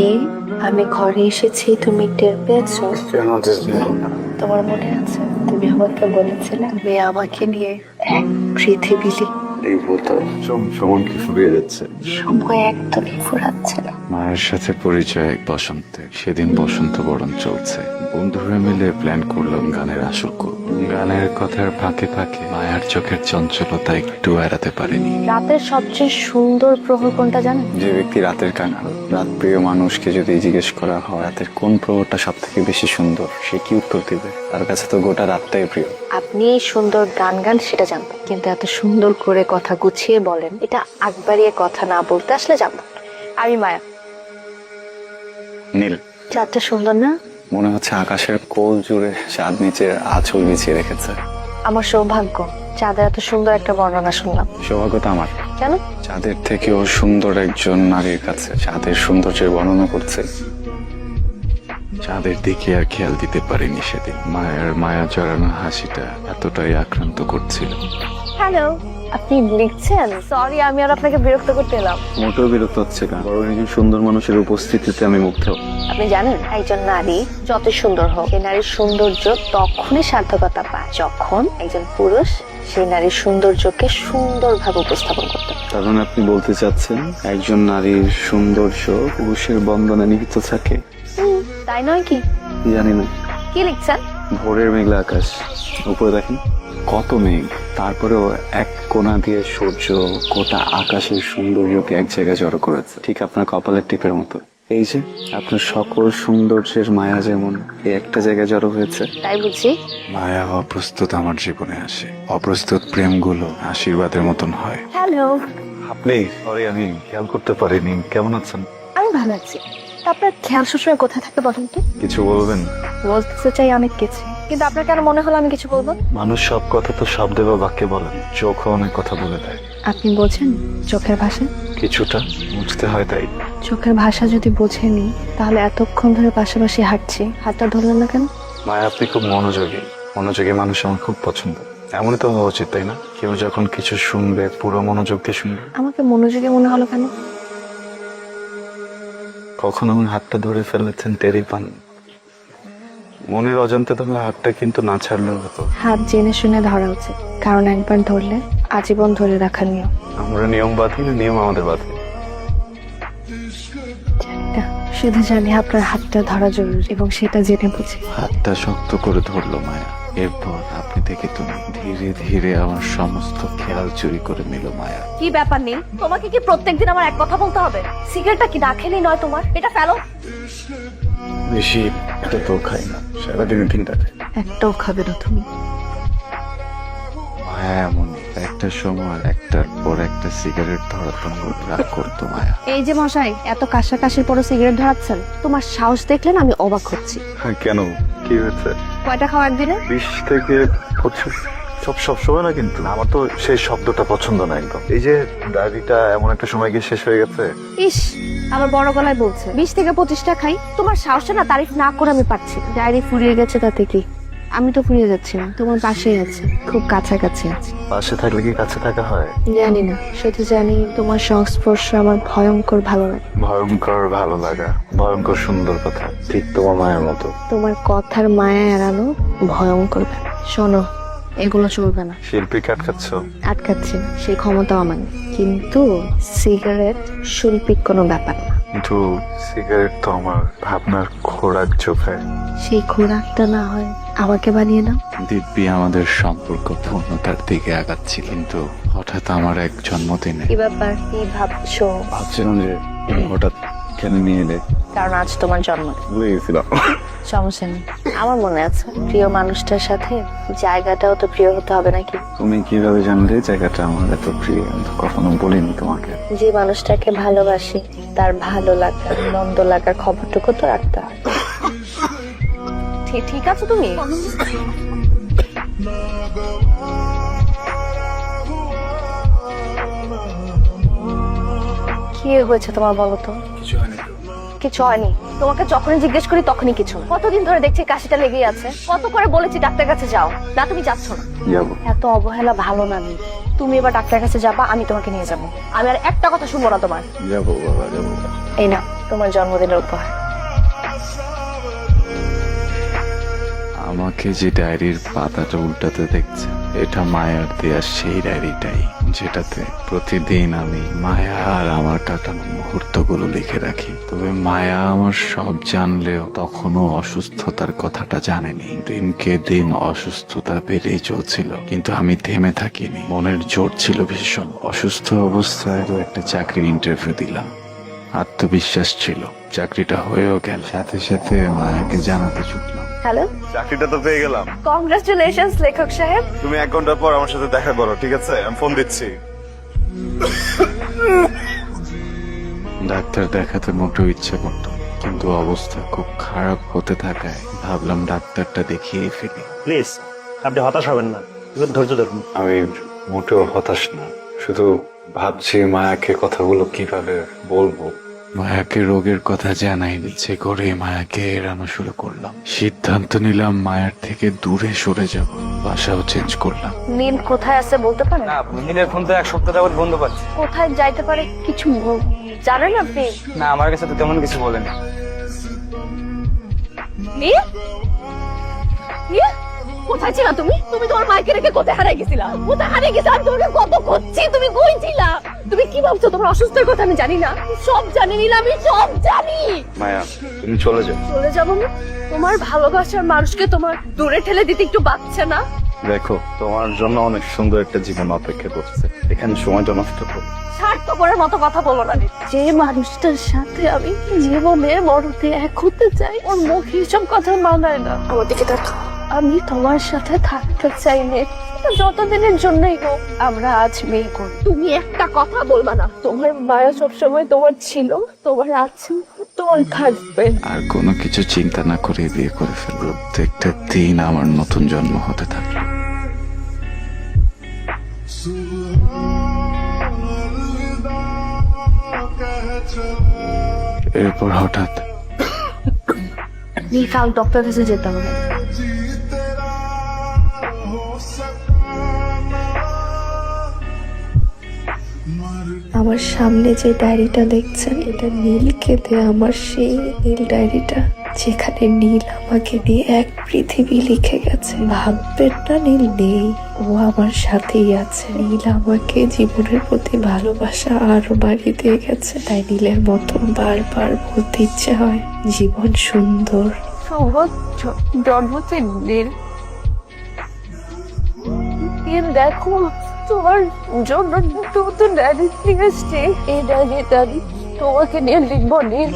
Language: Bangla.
রাতে আমি ঘরে এসেছি তুমি টের পেয়েছ? তোমার মনে আছে তুমি আমাকে বলেছিলে আমি আমাকে নিয়ে এক পৃথিবী এই বলতো সমন কি ফুরিয়ে যাচ্ছে? সময় একদমই ফুরাচ্ছে না। মায়ের সাথে পরিচয় এক বসন্তে সেদিন বসন্ত বরণ চলছে। বন্ধুরা মিলে প্ল্যান করলাম গানের আসর করব। গানের কথার ফাঁকে ফাঁকে মায়ার চোখের চঞ্চলতা একটু এড়াতে পারেনি। রাতের সবচেয়ে সুন্দর প্রহর কোনটা জানো যে ব্যক্তি রাতের কাঙাল রাত প্রিয় মানুষকে যদি জিজ্ঞেস করা হয় রাতের কোন প্রহরটা সব থেকে বেশি সুন্দর সে কি উত্তর দিবে? তার কাছে তো গোটা রাতটাই প্রিয়। আপনি সুন্দর গান গান সেটা জানব কিন্তু এত সুন্দর করে কথা গুছিয়ে বলেন এটা আগবাড়িয়ে কথা না বলতে আসলে জানব আমি মায়া। নীল। চারটা সুন্দর না? মনে হচ্ছে আকাশের কোল জুড়ে চাঁদ নিচের আঁচল বিছিয়ে রেখেছে। আমার সৌভাগ্য চাঁদের এত সুন্দর একটা বর্ণনা শুনলাম। সৌভাগ্য তো আমার। কেন? চাঁদের থেকেও সুন্দর একজন নারীর কাছে চাঁদের সৌন্দর্যের বর্ণনা করছে। চাঁদের দিকে আর খেয়াল দিতে পারিনি সেদিন। মায়ের মায়া জড়ানো হাসিটা এতটাই আক্রান্ত করছিল। হ্যালো আপনি লিখছেন? সরি আমি আর আপনাকে বিরক্ত করতে এলাম। মোটেও বিরক্ত হচ্ছে না। বড় একজন সুন্দর মানুষের উপস্থিতিতে আমি মুগ্ধ। আপনি জানেন একজন নারী যত সুন্দর হোক সেই নারীর সৌন্দর্য তখনই সার্থকতা পায় যখন একজন পুরুষ সেই নারীর সৌন্দর্যকে সুন্দরভাবে উপস্থাপন করতে। কারণ মানে আপনি বলতে চাচ্ছেন একজন নারীর সৌন্দর্য পুরুষের বন্ধনে নিহিত থাকে? তাই নয় কি? জানি না। কি লিখছেন? ভোরের মেঘলা আকাশ। উপরে দেখেন কত মেঘ। তারপরেও এক কোনা দিয়ে সূর্য গোটা আকাশের সৌন্দর্যকে এক জায়গায় জড়ো করেছে। ঠিক আপনার কপালের টিপের মতো। এই যে আপনার সকল সৌন্দর্যের মায়া যেমন এই একটা জায়গায় জড়ো হয়েছে। তাই বুঝি? মায়া অপ্রস্তুত আমার জীবনে আসে। অপ্রস্তুত প্রেমগুলো আশীর্বাদের মতন হয়। হ্যালো। আপনি সরি আমি খেয়াল করতে পারিনি। কেমন আছেন? আমি ভালো আছি। তা আপনার খেয়াল সবসময় কোথায় থাকে বলুন তো? কিছু বলবেন? বলতে চাই অনেক কিছু কিন্তু আপনার কেন মনে হলো আমি কিছু বলব? মানুষ সব কথা তো শব্দে বা বাক্যে বলেন চোখও অনেক কথা বলে দেয়। আপনি বোঝেন চোখের ভাষা? কিছুটা বুঝতে হয় তাই। চোখের ভাষা যদি বোঝেনি তাহলে এতক্ষণ ধরে পাশাপাশি হাঁটছি। হাতটা ধরলেন না কেন? মায়া আপনি খুব মনোযোগী। মনোযোগী মানুষ আমার খুব পছন্দ। এমনই তো হওয়া উচিত তাই না? কেউ যখন কিছু শুনবে পুরো মনোযোগ দিয়ে শুনবে। আমাকে মনোযোগী মনে হলো কেন? কখনো আমার হাতটা ধরে ফেলেছেন টেরি পান মনের অজান্তে তোমার হাতটা কিন্তু না ছাড়লেও হতো। হাত জেনে শুনে ধরা উচিত। কারণ একবার ধরলে আজীবন ধরে রাখার নিয়ম। আমরা নিয়ম বাঁধি না নিয়ম আমাদের বাঁধে। শুধু জানি আপনার হাতটা ধরা জরুরি এবং সেটা জেনে বুঝি। হাতটা শক্ত করে ধরলো মায়া। এরপর আপনি থেকে তুমি ধীরে ধীরে আমার সমস্ত খেয়াল চুরি করে নিল মায়া। কি ব্যাপার নেই তোমাকে কি প্রত্যেকদিন আমার এক কথা বলতে হবে? সিগারেটটা কি না খেলেই নয় তোমার? এটা ফেলো। বেশি এটা তো খাই না সারাদিনে তিনটাতে। একটাও খাবে না তুমি। মায়া এমনই একটা সময় একটার পর একটা সিগারেট ধরার জন্য রাগ করতো মায়া। এই যে মশাই এত কাশাকাশির পরও সিগারেট ধরাচ্ছেন তোমার সাহস দেখলেন আমি অবাক হচ্ছি। হ্যাঁ কেন? কি হয়েছে? কয়টা খাওয়া একদিনে বিশ থেকে পঁচিশ। সব সব সময় না কিন্তু। আমার তো সেই শব্দটা পছন্দ না একদম। এই যে ডায়েরিটা এমন একটা সময় গিয়ে শেষ হয়ে গেছে। ইস আমার বড় গলায় বলছে। বিশ থেকে পঁচিশটা খাই। তোমার সাহসটা না তারিফ না করে আমি পাচ্ছি। ডায়েরি ফুরিয়ে গেছে তাতে কি? আমি তো ফুরিয়ে যাচ্ছি না তোমার পাশেই আছে খুব কাছাকাছি আছে। পাশে থাকলে কি কাছে থাকা হয়? জানি না শুধু জানি তোমার সংস্পর্শ আমার ভয়ঙ্কর ভালো লাগে। ভয়ঙ্কর ভালো লাগা ভয়ঙ্কর সুন্দর কথা ঠিক তোমার মায়ের মতো। তোমার কথার মায়া এড়ানো ভয়ঙ্কর ব্যাপার। শোনো এগুলো চলবে না। শিল্পী কাটকাচ্ছ আটকাচ্ছি? সেই ক্ষমতাও আমার নেই। কিন্তু সিগারেট শৈল্পিক কোনো ব্যাপার কিন্তু সিগারেট তো আমার ভাবনার খোরাক চোখায় সেই খোরাকটা না হয় আমাকে বানিয়ে নাও। দিব্যি আমাদের সম্পর্ক পূর্ণতার দিকে আগাচ্ছি কিন্তু হঠাৎ আমার এক জন্মদিনে কি ব্যাপার? কি ভাবছ? ভাবছিলাম যে হঠাৎ কেন নিয়ে এলে? কারণ আজ তোমার জন্মদিন ভুলে গেছিলাম। সমস্যা নেই। আমার মনে আছে প্রিয় মানুষটার সাথে জায়গাটাও তো প্রিয় হতে হবে নাকি? তুমি কীভাবে জানলে জায়গাটা আমার এত প্রিয়? আমি তো কখনো বলিনি তোমাকে। যে মানুষটাকে ভালোবাসি তার ভালো লাগা মন্দ লাগার খবরটুকু তো রাখতে হয় ঠিক ঠিক আছে তুমি? কি হয়েছে তোমার বলো তো? কিছু হয়নি। কিছু হয়নি? তোমাকে যখনই জিজ্ঞেস করি তখনই কিছু কতদিন ধরে দেখছি কাশিটা লেগেই আছে। কত করে বলেছি ডাক্তার কাছে যাও। না তুমি যাচ্ছ না। এত অবহেলা ভালো না নি। তুমি এবার ডাক্তার কাছে যাবা আমি তোমাকে নিয়ে যাব। আমি আর একটা কথা শুনব না তোমার। যাব বাবা যাব। এই না তোমার জন্মদিনের উপহার। আমাকে যে ডায়েরির পাতাটা উল্টাতে দেখছে এটা মায়ার দেয়া সেই ডায়েরিটাই, যেটাতে প্রতিদিন আমি মায়া আর আমার কাটানো মুহূর্তগুলো লিখে রাখি। তবে মায়া আমার সব জানলেও তখনও অসুস্থতার কথাটা জানেনি। দিনকে দিন অসুস্থতা বেড়েই চলছিল, কিন্তু আমি থেমে থাকিনি। মনের জোর ছিল ভীষণ। অসুস্থ অবস্থায় একটা চাকরির ইন্টারভিউ দিলাম। আত্মবিশ্বাস ছিল। চাকরিটা হয়েও গেল। সাথে সাথে মায়াকে জানাতে ছুটলাম হ্যালো চাকরিটা তো পেয়ে গেলাম। কংগ্রাচুলেশনস লেখক সাহেব। তুমি এক ঘণ্টা পর আমার সাথে দেখা করো ঠিক আছে? আমি ফোন দিচ্ছি। ডাক্তার দেখাতে মোটেও ইচ্ছে করত কিন্তু অবস্থা খুব খারাপ হতে থাকায় ভাবলাম ডাক্তারটা দেখিয়ে ফেলি। প্লিজ আপনি হতাশ হবেন না। একটু ধৈর্য ধরুন। আমি মোটেও হতাশ না শুধু ভাবছি মায়াকে কথাগুলো কীভাবে বলব। মায়াকে রোগের কথা জানাই নিচ্ছে করে মায়াকে এড়ানো শুরু করলাম। সিদ্ধান্ত নিলাম মায়ার থেকে দূরে সরে যাব। বাসাও চেঞ্জ করলাম। নীল কোথায় আছে বলতে পারেন না নীলের ফোন তো এক সপ্তাহ যাবত বন্ধ পাচ্ছি। কোথায় যাইতে পারে কিছু বল- জানেন আপনি? না আমার কাছে তো তেমন কিছু বলেনি। না নীল কোথায় ছিলা তুমি? তুমি তোমার মাইকে রেখে কোথায় হারিয়ে গেছিলা? কোথায় হারিয়ে গেছিলা আমি তোমাকে কত খুঁজছি তুমি কই ছিলা? তুমি কি ভাবছ তোমার অসুস্থের কথা আমি জানি না। সব জানি নীল আমি সব জানি। মায়া তুমি চলে যাও। চলে যাব না তোমার ভালোবাসার মানুষকে তোমার দূরে ঠেলে দিতে একটু বাচ্চা না? দেখো তোমার জন্য অনেক সুন্দর একটা জীবন অপেক্ষা করছে। এখানে সময়টা নষ্ট করো। স্বার্থপরের মতো কথা বলো না যে মানুষটার সাথে আমি জীবনে মরতে এক হতে চাই ওর মুখে সব কথা মানায় না। আমার দিকে দেখো আমি তোমার সাথে থাকতে চাই নে যতদিনের জন্যই হোক আমরা আজ মেয়ে করি তুমি একটা কথা বলবা না তোমার মায়া সবসময় তোমার ছিল তোমার আছে তোমার থাকবে। আর কোনো কিছু চিন্তা না করে বিয়ে করে ফেলব প্রত্যেকটা দিন আমার নতুন জন্ম হতে থাকে। এরপর হঠাৎ কাল ডক্টর কাছে যেতে হবে। আমার সামনে যে ডায়েরিটা দেখছেন, এটা নীলকে দেয়া আমার সেই নীল ডায়েরিটা। যেখানে নীল আমাকে নিয়ে এক পৃথিবী লিখে গেছে। ভাববেন না, নীল নেই। ও আমার সাথেই আছে। নীল আমাকে জীবনের প্রতি ভালোবাসা আরও বাড়িয়ে দিয়ে গেছে। তাই নীলের মতো বারবার বলতে ইচ্ছে হয়, জীবন সুন্দর। শুভ জ- জন্মদিন নীল। নীল, দেখো। তোমার জন্য নতুন ডায়েরি নিয়ে এসছি এই ডায়েরিটা আমি তোমাকে নিয়ে লিখব নীল।